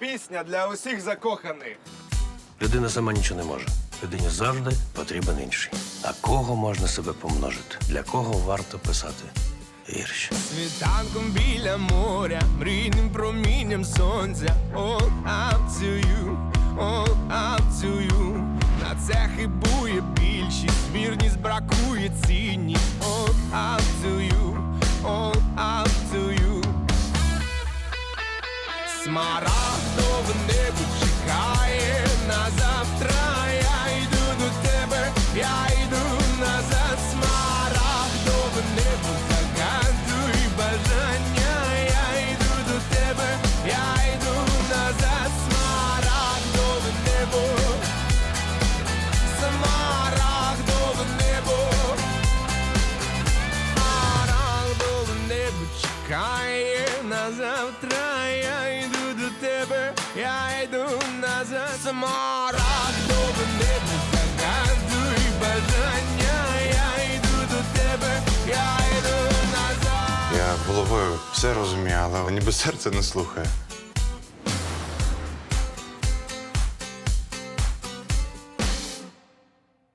Пісня для усіх закоханих. Людина сама нічого не може. Людині завжди потрібен інший. На кого можна себе помножити? Для кого варто писати вірші? Світанком біля моря, мрійним промінням сонця. All up to you, all up to you. На це хибує більшість, вірність бракує цінність. Смарагдове йду назад. Смарагдове не загадуй бажання. Я йду до тебе, я йду назад. Я головою все розумію, але ніби серце не слухає.